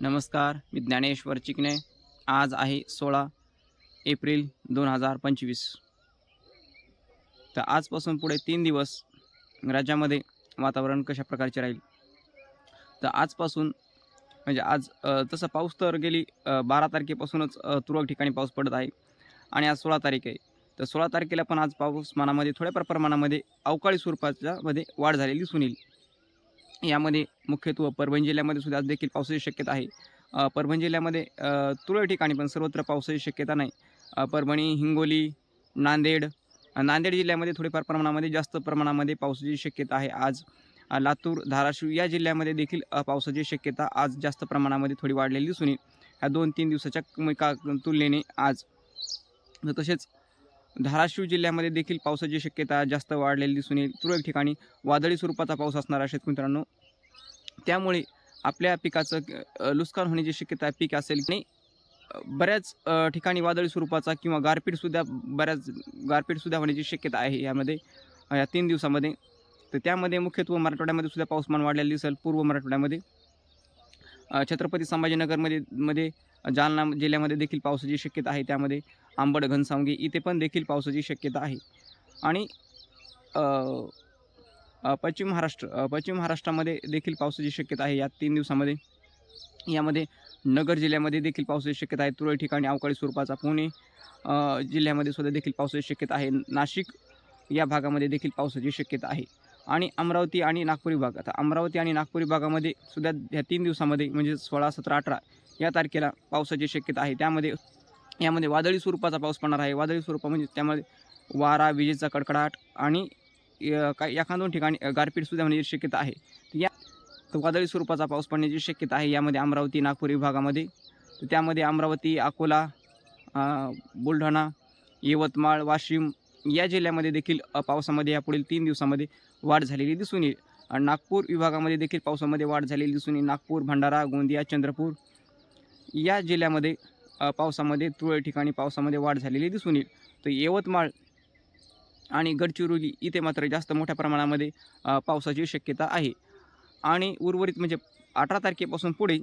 नमस्कार मी ज्ञानेश्वर चिकणे आज आहे सोळा एप्रिल दोन हजार पंचवीस. तर आजपासून पुढे तीन दिवस राज्यामध्ये वातावरण कशा प्रकारचे राहील? तर आजपासून म्हणजे आज अ, तसं पाऊस तर गेली बारा तारखेपासूनच तुरळक ठिकाणी पाऊस पडत आहे आणि आज सोळा तारीख आहे. तर सोळा तारखेला पण आज पाऊस मनामध्ये थोड्याफार प्रमाणामध्ये अवकाळी स्वरूपाच्या मध्ये वाढ झालेली दिसून येईल. यामध्ये मुख्यत्व परभणी जिल्ह्यामध्ये सुद्धा आज देखील पावसाची शक्यता आहे. परभणी जिल्ह्यामध्ये तुरळ तुरळक ठिकाणी पण सर्वत्र पावसाची शक्यता नाही. परभणी हिंगोली नांदेड नांदेड जिल्ह्यामध्ये थोडेफार प्रमाणामध्ये जास्त प्रमाणामध्ये पावसाची शक्यता आहे. आज लातूर धाराशिव या जिल्ह्यामध्ये देखील पावसाची शक्यता आज जास्त प्रमाणामध्ये थोडी वाढलेली दिसून येईल. ह्या दोन तीन दिवसाच्या का तुलनेने आज तसेच धाराशिव जिल्ह्यामध्ये देखील पावसाची शक्यता जास्त वाढलेली दिसून येईल. तुरळक ठिकाणी वादळी स्वरूपाचा पाऊस असणार आहे मित्रांनो त्यामुळे आपल्या पिकाचं नुकसान होण्याची शक्यता पीक असेल आणि बऱ्याच ठिकाणी वादळी स्वरूपाचा किंवा गारपीटसुद्धा बऱ्याच गारपीटसुद्धा होण्याची शक्यता आहे यामध्ये या तीन दिवसामध्ये. तर त्यामध्ये मुख्यत्व मराठवाड्यामध्ये सुद्धा पाऊसमान वाढलेलं दिसेल. पूर्व मराठवाड्यामध्ये छत्रपती संभाजीनगरमध्ये मध्ये जालना जिल्ह्यामध्ये देखील पावसाची शक्यता आहे. त्यामध्ये आंबड घनसावंगी इथे पण देखील पावसाची शक्यता आहे. आणि पश्चिम महाराष्ट्र पश्चिम महाराष्ट्रामध्ये देखील पावसाची शक्यता आहे. या तीन दिवसामध्ये यामध्ये नगर जिल्ह्यामध्ये देखील पावसाची शक्यता आहे. तुरळक ठिकाणी अवकाळी स्वरूपाचा पुणे जिल्ह्यामध्ये सुद्धा देखील पावसाची शक्यता आहे. नाशिक या भागामध्ये देखील पावसाची शक्यता आहे. आणि अमरावती आणि नागपूर विभाग आता अमरावती आणि नागपूर विभागामध्ये सुद्धा ह्या तीन दिवसामध्ये म्हणजे सोळा सतरा अठरा या तारखेला पावसाची शक्यता आहे. त्यामध्ये यामध्ये वादळी स्वरूपाचा पाऊस पडणार आहे. वादळी स्वरूप म्हणजे त्यामध्ये वारा विजेचा कडकडाट आणि काही एखाद दोन ठिकाणी गारपीटसुद्धा होण्याची शक्यता आहे. या तर वादळी स्वरूपाचा पाऊस पडण्याची शक्यता आहे. यामध्ये अमरावती नागपूर विभागामध्ये तर त्यामध्ये अमरावती अकोला बुलढाणा यवतमाळ वाशिम या जिल्ह्यामध्ये देखील पावसामध्ये पावसामध्ये यापुढील तीन दिवसामध्ये वाढ झालेली दिसून येईल. आणि नागपूर विभागामध्ये देखील पावसामध्ये वाढ झालेली दिसून येईल. नागपूर भंडारा गोंदिया चंद्रपूर या जिल्ह्यामध्ये पावसामध्ये तुरळक ठिकाणी पावसामध्ये वाढ झालेली दिसून येईल. तर यवतमाळ आणि गडचिरोली इथे मात्र जास्त मोठ्या प्रमाणामध्ये पावसाची शक्यता आहे. आणि उर्वरित म्हणजे अठरा तारखेपासून पुढे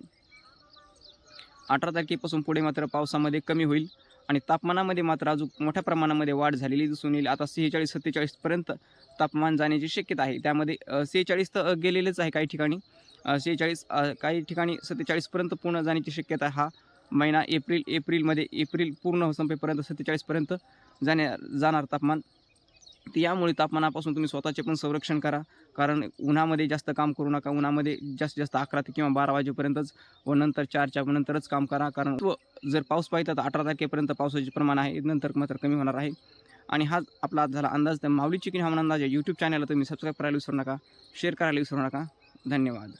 अठरा तारखेपासून पुढे मात्र पावसामध्ये कमी होईल. आणि तापमानामध्ये मात्र अजून मोठ्या प्रमाणामध्ये वाढ झालेली दिसून येईल. आता सेहेचाळीस सत्तेचाळीसपर्यंत तापमान जाण्याची शक्यता आहे. त्यामध्ये सेहेचाळीस तर गेलेलेच आहे काही ठिकाणी. सेहेचाळीस काही ठिकाणी सत्तेचाळीसपर्यंत पूर्ण जाण्याची शक्यता हा महिना एप्रिल एप्रिलमध्ये एप्रिल पूर्ण संपेपर्यंत सत्तेचाळीसपर्यंत जाण्या जाणार तापमान. तर यामुळे तापमानापासून तुम्ही स्वतःचे पण संरक्षण करा. कारण उन्हामध्ये जास्त काम करू नका. उन्हामध्ये जास्तीत जास्त अकरा ते किंवा बारा वाजेपर्यंतच व नंतर चारच्या नंतरच काम करा. कारण जर पाऊस पाहिजे तर अठरा तारखेपर्यंत पावसाचे प्रमाण आहे. नंतर मात्र कमी होणार आहे. आणि हा आपला आज झाला अंदाज. तर माऊली चिकन हवामान अंदाज या यूट्यूब चॅनलला तुम्ही सबस्क्राईब करायला विसरू नका. शेअर करायला विसरू नका. धन्यवाद.